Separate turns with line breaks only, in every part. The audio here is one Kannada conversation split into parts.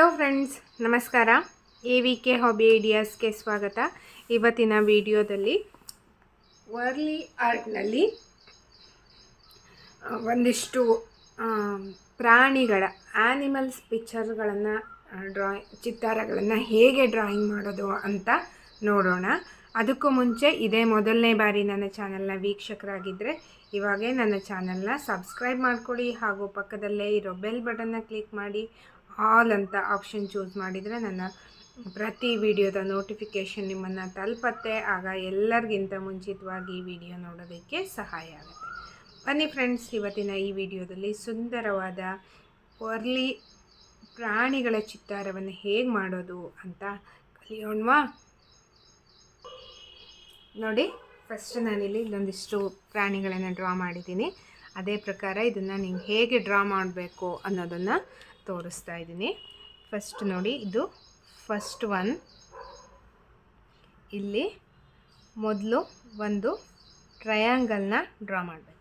ಹಲೋ ಫ್ರೆಂಡ್ಸ್, ನಮಸ್ಕಾರ. ಎ ವಿ ಕೆ ಹಾಬಿ ಐಡಿಯಾಸ್ಗೆ ಸ್ವಾಗತ. ಇವತ್ತಿನ ವಿಡಿಯೋದಲ್ಲಿ ವರ್ಲಿ ಆರ್ಟ್ನಲ್ಲಿ ಒಂದಿಷ್ಟು ಪ್ರಾಣಿಗಳ ಆ್ಯನಿಮಲ್ಸ್ ಪಿಕ್ಚರ್ಗಳನ್ನು ಡ್ರಾಯಿಂಗ್, ಚಿತ್ತಾರಗಳನ್ನು ಹೇಗೆ ಡ್ರಾಯಿಂಗ್ ಮಾಡೋದು ಅಂತ ನೋಡೋಣ. ಅದಕ್ಕೂ ಮುಂಚೆ ಇದೇ ಮೊದಲನೇ ಬಾರಿ ನನ್ನ ಚಾನಲ್ನ ವೀಕ್ಷಕರಾಗಿದ್ದರೆ ಇವಾಗೇ ನನ್ನ ಚಾನಲ್ನ ಸಬ್ಸ್ಕ್ರೈಬ್ ಮಾಡ್ಕೊಳ್ಳಿ ಹಾಗೂ ಪಕ್ಕದಲ್ಲೇ ಇರೋ ಬೆಲ್ ಬಟನ್ನ ಕ್ಲಿಕ್ ಮಾಡಿ ಆಲ್ ಅಂತ ಆಪ್ಷನ್ ಚೂಸ್ ಮಾಡಿದರೆ ನನ್ನ ಪ್ರತಿ ವಿಡಿಯೋದ ನೋಟಿಫಿಕೇಷನ್ ನಿಮ್ಮನ್ನು ತಲುಪತ್ತೆ. ಆಗ ಎಲ್ಲರಿಗಿಂತ ಮುಂಚಿತವಾಗಿ ಈ ವಿಡಿಯೋ ನೋಡೋದಕ್ಕೆ ಸಹಾಯ ಆಗುತ್ತೆ. ಬನ್ನಿ ಫ್ರೆಂಡ್ಸ್, ಇವತ್ತಿನ ಈ ವಿಡಿಯೋದಲ್ಲಿ ಸುಂದರವಾದ ವರ್ಲಿ ಪ್ರಾಣಿಗಳ ಚಿತ್ತಾರವನ್ನು ಹೇಗೆ ಮಾಡೋದು ಅಂತ ಕಲಿಯೋಣವಾ? ನೋಡಿ ಫಸ್ಟ್ ನಾನಿಲ್ಲಿ ಇಲ್ಲೊಂದಿಷ್ಟು ಪ್ರಾಣಿಗಳನ್ನು ಡ್ರಾ ಮಾಡಿದ್ದೀನಿ. ಅದೇ ಪ್ರಕಾರ ಇದನ್ನು ನೀವು ಹೇಗೆ ಡ್ರಾ ಮಾಡಬೇಕು ಅನ್ನೋದನ್ನು ತೋರಿಸ್ತಾ ಇದ್ದೀನಿ ಫಸ್ಟ್ ನೋಡಿ, ಇದು ಫಸ್ಟ್ ಒನ್ ಇಲ್ಲಿ ಮೊದಲು ಒಂದು ಟ್ರಯಾಂಗಲ್ನ ಡ್ರಾ ಮಾಡಬೇಕು.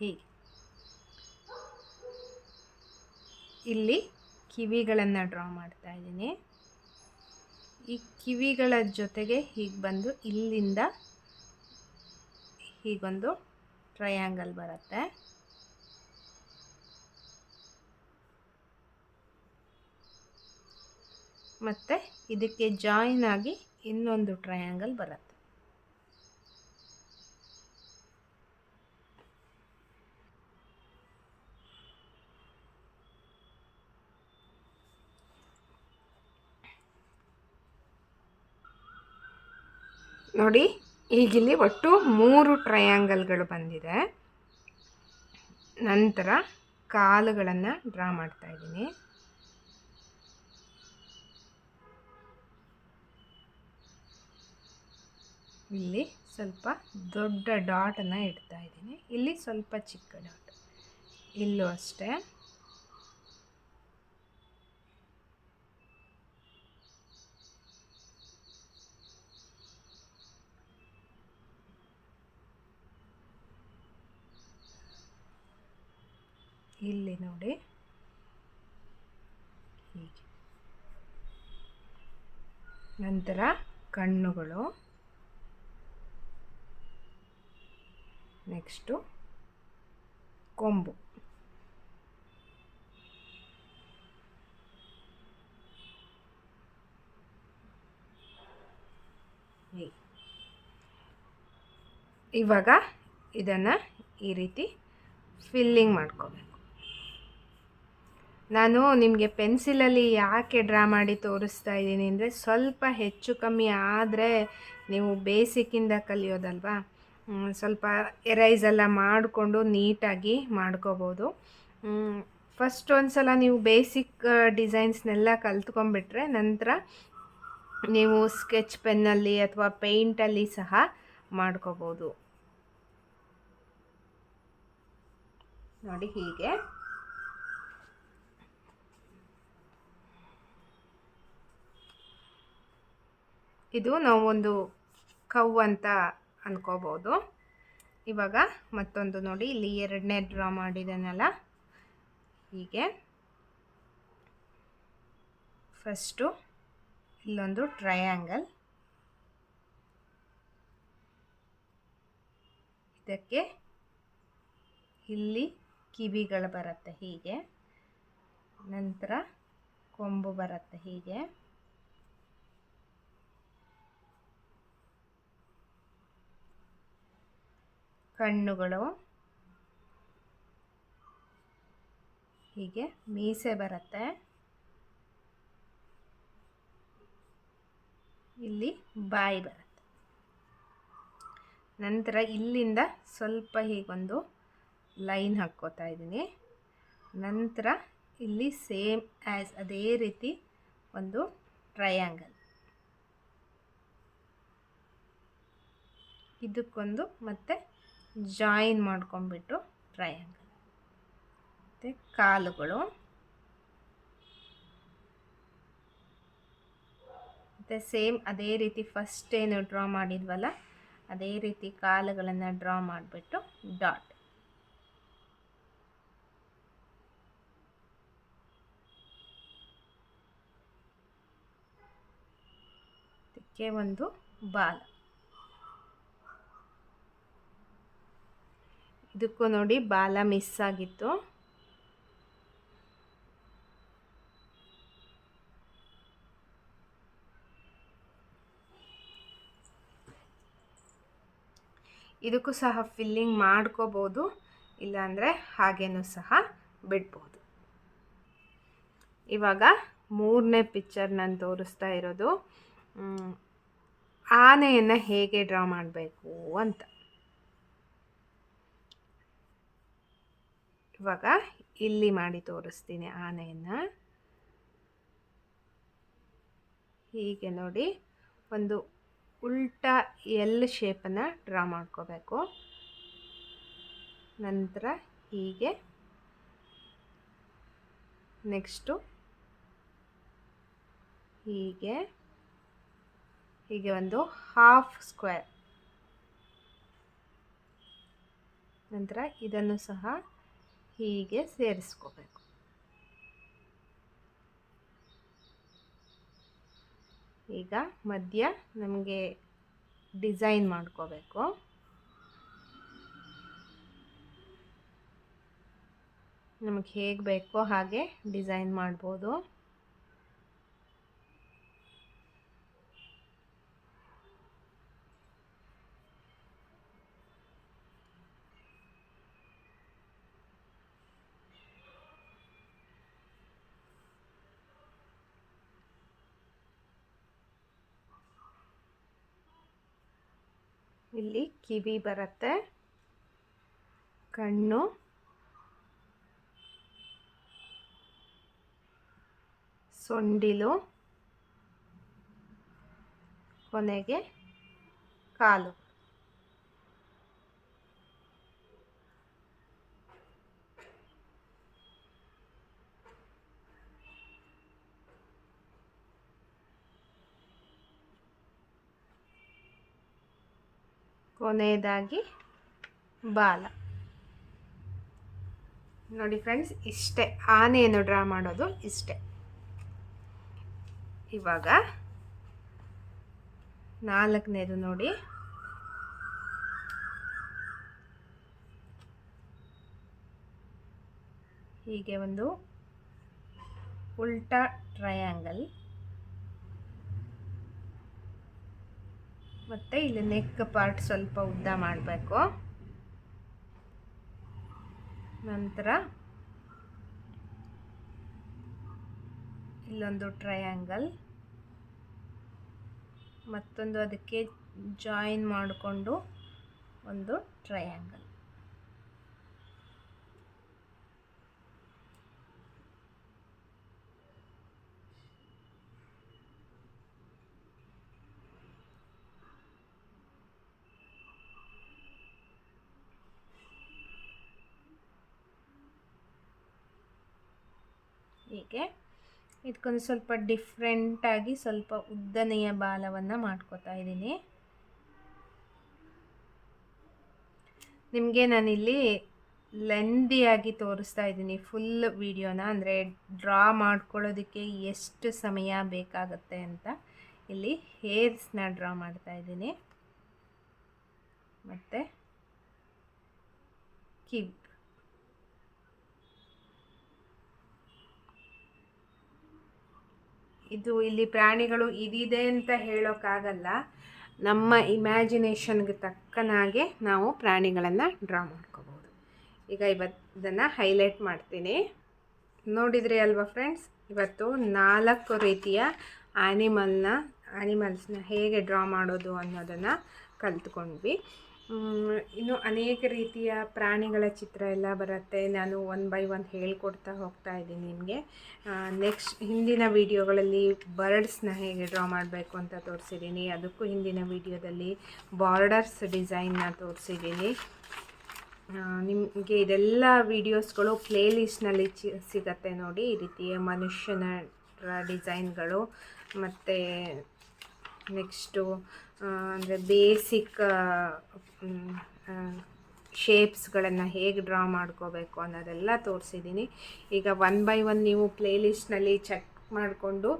ಹೀಗೆ. ಇಲ್ಲಿ ಕಿವಿಗಳನ್ನು ಡ್ರಾ ಮಾಡ್ತಾ ಇದ್ದೀನಿ ಈ ಕಿವಿಗಳ ಜೊತೆಗೆ ಹೀಗೆ ಬಂದು ಇಲ್ಲಿಂದ ಹೀಗೊಂದು ಟ್ರಯಾಂಗಲ್ ಬರುತ್ತೆ. ಮತ್ತೆ ಇದಕ್ಕೆ ಜಾಯಿನ್ ಆಗಿ ಇನ್ನೊಂದು ಟ್ರಯಾಂಗಲ್ ಬರುತ್ತೆ. ನೋಡಿ ಈಗಿಲ್ಲಿ ಒಟ್ಟು ಮೂರು ಟ್ರಯಾಂಗಲ್ಗಳು ಬಂದಿದೆ. ನಂತರ ಕಾಲುಗಳನ್ನು ಡ್ರಾ ಮಾಡ್ತಾ ಇದ್ದೀನಿ. ಇಲ್ಲಿ ಸ್ವಲ್ಪ ದೊಡ್ಡ ಡಾಟನ್ನು ಇಡ್ತಾ ಇದ್ದೀನಿ. ಇಲ್ಲಿ ಸ್ವಲ್ಪ ಚಿಕ್ಕ ಡಾಟ್ ಇಲ್ಲೂ ಅಷ್ಟೇ. ಇಲ್ಲಿ ನೋಡಿ. ಹೀಗೆ. ನಂತರ ಕಣ್ಣುಗಳು. ನೆಕ್ಸ್ಟು ಕೊಂಬು. ಇವಾಗ ಇದನ್ನು ಈ ರೀತಿ ಫಿಲ್ಲಿಂಗ್ ಮಾಡ್ಕೋಬೇಕು. ನಾನು ನಿಮಗೆ ಪೆನ್ಸಿಲಲ್ಲಿ ಯಾಕೆ ಡ್ರಾ ಮಾಡಿ ತೋರಿಸ್ತಾ ಇದ್ದೀನಿ ಅಂದರೆ ಸ್ವಲ್ಪ ಹೆಚ್ಚು ಕಮ್ಮಿ ಆದರೆ ನೀವು ಬೇಸಿಕ್ಕಿಂದ ಕಲಿಯೋದಲ್ವಾ? ಸ್ವಲ್ಪ ಎರೈಸ್ ಎಲ್ಲ ಮಾಡಿಕೊಂಡು ನೀಟಾಗಿ ಮಾಡ್ಕೋಬೋದು. ಫಸ್ಟ್ ಒಂದು ಸಲ ನೀವು ಬೇಸಿಕ್ ಡಿಸೈನ್ಸ್ನೆಲ್ಲ ಕಲ್ತ್ಕೊಂಬಿಟ್ರೆ ನಂತರ ನೀವು ಸ್ಕೆಚ್ ಪೆನ್ನಲ್ಲಿ ಅಥವಾ ಪೇಂಟಲ್ಲಿ ಸಹ ಮಾಡ್ಕೋಬೋದು. ನೋಡಿ ಹೀಗೆ. ಇದು ನಾವು ಒಂದು ಕವ್ ಅಂತ ಅಂದ್ಕೋಬೋದು ಇವಾಗ ಮತ್ತೊಂದು ನೋಡಿ, ಇಲ್ಲಿ ಎರಡನೇ ಡ್ರಾ ಮಾಡಿದನಲ್ಲ? ಹೀಗೆ. ಫಸ್ಟು ಇಲ್ಲೊಂದು ಟ್ರಯಾಂಗಲ್ ಇದಕ್ಕೆ ಇಲ್ಲಿ ಕಿವಿಗಳು ಬರುತ್ತೆ ಹೀಗೆ. ನಂತರ ಕೊಂಬು ಬರುತ್ತೆ ಹೀಗೆ. ಕಣ್ಣುಗಳು. ಹೀಗೆ ಮೀಸೆ ಬರುತ್ತೆ. ಇಲ್ಲಿ ಬಾಯಿ ಬರುತ್ತೆ. ನಂತರ ಇಲ್ಲಿಂದ ಸ್ವಲ್ಪ ಹೀಗೊಂದು ಲೈನ್ ಹಾಕ್ಕೋತಾ ಇದ್ದೀನಿ. ನಂತರ ಇಲ್ಲಿ ಸೇಮ್ ಆ್ಯಸ್ ಅದೇ ರೀತಿ ಒಂದು ಟ್ರಯಾಂಗಲ್. ಇದಕ್ಕೊಂದು ಮತ್ತೆ ಜಾಯಿನ್ ಮಾಡ್ಕೊಂಬಿಟ್ಟು ಟ್ರಯಾಂಗಲ್ ಮತ್ತು ಕಾಲುಗಳು. ಮತ್ತು ಸೇಮ್ ಅದೇ ರೀತಿ ಫಸ್ಟ್ ಏನು ಡ್ರಾ ಮಾಡಿದ್ವಲ್ಲ, ಅದೇ ರೀತಿ ಕಾಲುಗಳನ್ನು ಡ್ರಾ ಮಾಡಿಬಿಟ್ಟು ಡಾಟ್ ಒಂದು ಬಾಲ. ಇದಕ್ಕೂ ನೋಡಿ ಬಾಲ ಮಿಸ್ ಆಗಿತ್ತು. ಇದಕ್ಕೂ ಸಹ ಫಿಲ್ಲಿಂಗ್ ಮಾಡ್ಕೋಬೋದು, ಇಲ್ಲಾಂದರೆ ಹಾಗೇನೂ ಸಹ ಬಿಡ್ಬೋದು. ಇವಾಗ ಮೂರನೇ ಪಿಕ್ಚರ್ ನಾನು ತೋರಿಸ್ತಾ ಇರೋದು ಆನೆಯನ್ನು ಹೇಗೆ ಡ್ರಾ ಮಾಡಬೇಕು ಅಂತ. ಇವಾಗ ಇಲ್ಲಿ ಮಾಡಿ ತೋರಿಸ್ತೀನಿ ಆನೆಯನ್ನು. ಹೀಗೆ ನೋಡಿ, ಒಂದು ಉಲ್ಟಾ ಎಲ್ ಶೇಪನ್ನು ಡ್ರಾ ಮಾಡ್ಕೋಬೇಕು. ನಂತರ ಹೀಗೆ ನೆಕ್ಸ್ಟು ಹೀಗೆ ಹೀಗೆ ಒಂದು ಹಾಫ್ ಸ್ಕ್ವೇರ್. ನಂತರ ಇದನ್ನು ಸಹ ಹೀಗೆ ಸೇರಿಸ್ಕೋಬೇಕು. ಈಗ ಮಧ್ಯ ನಮಗೆ ಡಿಸೈನ್ ಮಾಡ್ಕೋಬೇಕು. ನಮಗೆ ಹೇಗೆ ಬೇಕೋ ಹಾಗೆ ಡಿಸೈನ್ ಮಾಡ್ಬೋದು. ಇಲ್ಲಿ ಕಿವಿ ಬರುತ್ತೆ ಕಣ್ಣು. ಸೊಂಡಿಲು. ಕೊನೆಗೆ ಕಾಲು. ಕೊನೆಯದಾಗಿ ಬಾಲ. ನೋಡಿ ಫ್ರೆಂಡ್ಸ್ ಇಷ್ಟೇ. ಆನೆಯನ್ನು ಡ್ರಾ ಮಾಡೋದು ಇಷ್ಟೇ. ಇವಾಗ ನಾಲ್ಕನೇದು ನೋಡಿ. ಹೀಗೆ ಒಂದು ಉಲ್ಟಾ ಟ್ರಯಾಂಗಲ್ ಮತ್ತು ಇಲ್ಲಿ ನೆಕ್ ಪಾರ್ಟ್ ಸ್ವಲ್ಪ ಉದ್ದ ಮಾಡಬೇಕು. ನಂತರ ಇಲ್ಲೊಂದು ಟ್ರಯಾಂಗಲ್ ಮತ್ತೊಂದು ಅದಕ್ಕೆ ಜಾಯಿನ್ ಮಾಡಿಕೊಂಡು ಒಂದು ಟ್ರಯಾಂಗಲ್ ಹೀಗೆ. ಇದಕ್ಕೊಂದು ಸ್ವಲ್ಪ ಡಿಫ್ರೆಂಟಾಗಿ ಸ್ವಲ್ಪ ಉದ್ದನೆಯ ಬಾಲವನ್ನು ಮಾಡ್ಕೋತಾ ಇದ್ದೀನಿ. ನಿಮಗೆ ನಾನಿಲ್ಲಿ ಲೆಂದಿಯಾಗಿ ತೋರಿಸ್ತಾ ಇದ್ದೀನಿ ಫುಲ್ ವಿಡಿಯೋನ ಅಂದರೆ ಡ್ರಾ ಮಾಡ್ಕೊಳ್ಳೋದಕ್ಕೆ ಎಷ್ಟು ಸಮಯ ಬೇಕಾಗುತ್ತೆ ಅಂತ. ಇಲ್ಲಿ ಹೇರ್ಸ್ನ ಡ್ರಾ ಮಾಡ್ತಾ ಇದ್ದೀನಿ. ಮತ್ತು ಕಿವ್. ಇದು ಇಲ್ಲಿ ಪ್ರಾಣಿಗಳು ಇದಿದೆ ಅಂತ ಹೇಳೋಕ್ಕಾಗಲ್ಲ ನಮ್ಮ ಇಮ್ಯಾಜಿನೇಷನ್ಗೆ ತಕ್ಕನಾಗೆ ನಾವು ಪ್ರಾಣಿಗಳನ್ನು ಡ್ರಾ ಮಾಡ್ಕೋಬೋದು ಈಗ ಇವತ್ತನ್ನು ಹೈಲೈಟ್ ಮಾಡ್ತೀನಿ. ನೋಡಿದ್ರಿ ಅಲ್ವಾ ಫ್ರೆಂಡ್ಸ್ ಇವತ್ತು ನಾಲ್ಕು ರೀತಿಯ ಆ್ಯನಿಮಲ್ನ ಆ್ಯನಿಮಲ್ಸ್ನ ಹೇಗೆ ಡ್ರಾ ಮಾಡೋದು ಅನ್ನೋದನ್ನು ಕಲ್ತ್ಕೊಂಡ್ವಿ. ಇನ್ನು ಅನೇಕ ರೀತಿಯ ಪ್ರಾಣಿಗಳ ಚಿತ್ರ ಎಲ್ಲ ಬರುತ್ತೆ. ನಾನು ಒನ್ ಬೈ ಒನ್ ಹೇಳ್ಕೊಡ್ತಾ ಹೋಗ್ತಾ ಇದ್ದೀನಿ ನಿಮಗೆ. ನೆಕ್ಸ್ಟ್ ಹಿಂದಿನ ವೀಡಿಯೋಗಳಲ್ಲಿ ಬರ್ಡ್ಸ್ನ ಹೇಗೆ ಡ್ರಾ ಮಾಡಬೇಕು ಅಂತ ತೋರಿಸಿದ್ದೀನಿ. ಅದಕ್ಕೂ ಹಿಂದಿನ ವೀಡಿಯೋದಲ್ಲಿ ಬಾರ್ಡರ್ಸ್ ಡಿಸೈನ್ನ ತೋರಿಸಿದ್ದೀನಿ. ನಿಮಗೆ ಇದೆಲ್ಲ ವೀಡಿಯೋಸ್ಗಳು ಪ್ಲೇಲಿಸ್ಟ್ನಲ್ಲಿ ಚಿ, ಸಿಗತ್ತೆ ನೋಡಿ. ಈ ರೀತಿಯ ಮನುಷ್ಯನ ಡಿಸೈನ್ಗಳು ಮತ್ತು ನೆಕ್ಸ್ಟು ಅಂದರೆ ಬೇಸಿಕ್ ಶೇಪ್ಸ್ಗಳನ್ನು ಹೇಗೆ ಡ್ರಾ ಮಾಡ್ಕೋಬೇಕು ಅನ್ನೋದೆಲ್ಲ ತೋರಿಸಿದ್ದೀನಿ. ಈಗ ಒನ್ ಬೈ ಒನ್ ನೀವು ಪ್ಲೇಲಿಸ್ಟ್ನಲ್ಲಿ ಚೆಕ್ ಮಾಡಿಕೊಂಡು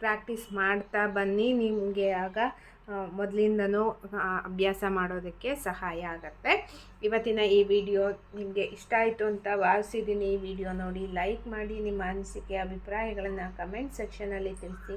ಪ್ರಾಕ್ಟೀಸ್ ಮಾಡ್ತಾ ಬನ್ನಿ. ನಿಮಗೆ ಆಗ ಮೊದಲಿಂದನೂ ಅಭ್ಯಾಸ ಮಾಡೋದಕ್ಕೆ ಸಹಾಯ ಆಗುತ್ತೆ. ಇವತ್ತಿನ ಈ ವಿಡಿಯೋ ನಿಮಗೆ ಇಷ್ಟ ಆಯಿತು ಅಂತ ಭಾವಿಸಿದ್ದೀನಿ ಈ ವಿಡಿಯೋ ನೋಡಿ ಲೈಕ್ ಮಾಡಿ, ನಿಮ್ಮ ಅನಿಸಿಕೆ, ಅಭಿಪ್ರಾಯಗಳನ್ನು ಕಮೆಂಟ್ ಸೆಕ್ಷನಲ್ಲಿ ತಿಳಿಸಿ.